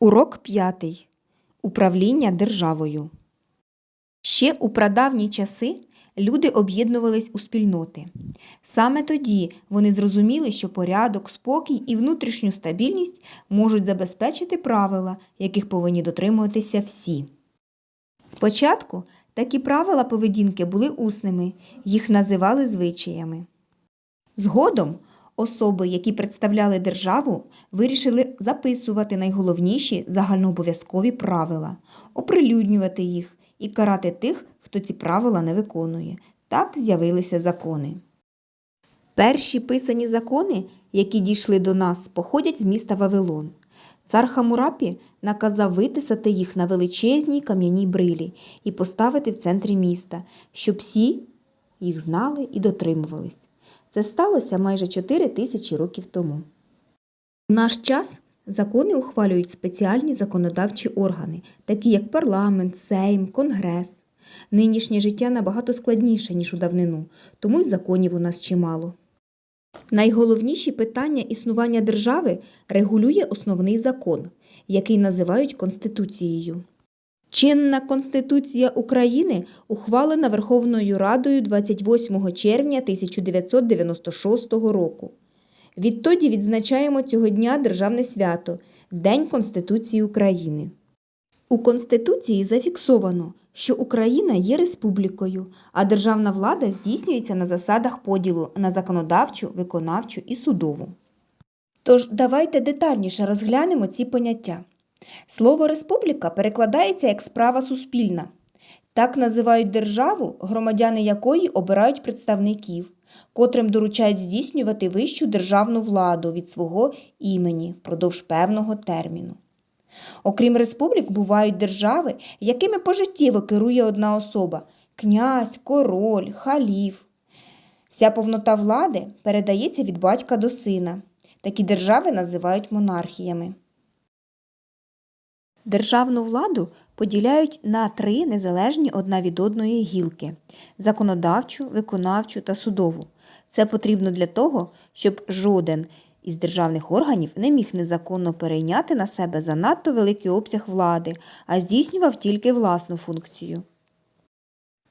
Урок п'ятий. Управління державою. Ще у прадавні часи люди об'єднувались у спільноти. Саме тоді вони зрозуміли, що порядок, спокій і внутрішню стабільність можуть забезпечити правила, яких повинні дотримуватися всі. Спочатку такі правила поведінки були усними, їх називали звичаями. Згодом особи, які представляли державу, вирішили записувати найголовніші загальнообов'язкові правила, оприлюднювати їх і карати тих, хто ці правила не виконує. Так з'явилися закони. Перші писані закони, які дійшли до нас, походять з міста Вавилон. Цар Хамурапі наказав витисати їх на величезній кам'яній брилі і поставити в центрі міста, щоб всі їх знали і дотримувались. Це сталося майже 4 тисячі років тому. У наш час закони ухвалюють спеціальні законодавчі органи, такі як парламент, сейм, конгрес. Нинішнє життя набагато складніше, ніж у давнину, тому й законів у нас чимало. Найголовніші питання існування держави регулює основний закон, який називають Конституцією. Чинна Конституція України ухвалена Верховною Радою 28 червня 1996 року. Відтоді відзначаємо цього дня державне свято День Конституції України. У Конституції зафіксовано, що Україна є республікою, а державна влада здійснюється на засадах поділу на законодавчу, виконавчу і судову. Тож давайте детальніше розглянемо ці поняття. Слово республіка перекладається як справа суспільна. Так називають державу, громадяни якої обирають представників, котрим доручають здійснювати вищу державну владу від свого імені впродовж певного терміну. Окрім республік, бувають держави, якими пожиттєво керує одна особа князь, король, халіф. Вся повнота влади передається від батька до сина. Такі держави називають монархіями. Державну владу поділяють на три незалежні одна від одної гілки законодавчу, виконавчу та судову. Це потрібно для того, щоб жоден із державних органів не міг незаконно перейняти на себе занадто великий обсяг влади, а здійснював тільки власну функцію.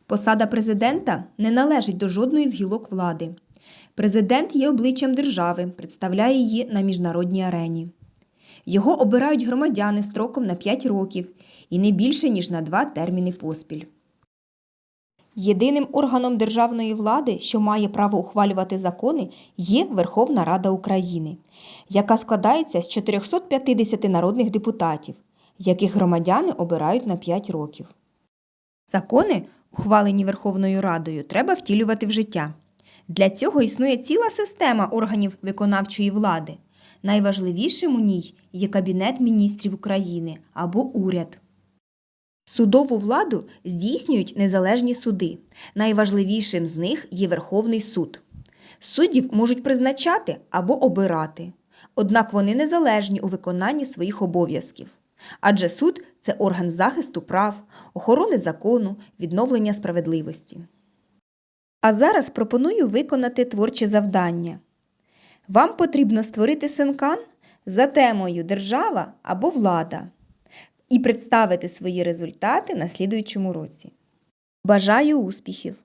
Посада президента не належить до жодної з гілок влади. Президент є обличчям держави, представляє її на міжнародній арені. Його обирають громадяни строком на 5 років і не більше, ніж на два терміни поспіль. Єдиним органом державної влади, що має право ухвалювати закони, є Верховна Рада України, яка складається з 450 народних депутатів, яких громадяни обирають на 5 років. Закони, ухвалені Верховною Радою, треба втілювати в життя. Для цього існує ціла система органів виконавчої влади. Найважливішим у ній є Кабінет міністрів України або уряд. Судову владу здійснюють незалежні суди. Найважливішим з них є Верховний суд. Суддів можуть призначати або обирати. Однак вони незалежні у виконанні своїх обов'язків. Адже суд це орган захисту прав, охорони закону, відновлення справедливості. А зараз пропоную виконати творче завдання. Вам потрібно створити синкан за темою Держава або влада і представити свої результати на слідуючому році. Бажаю успіхів!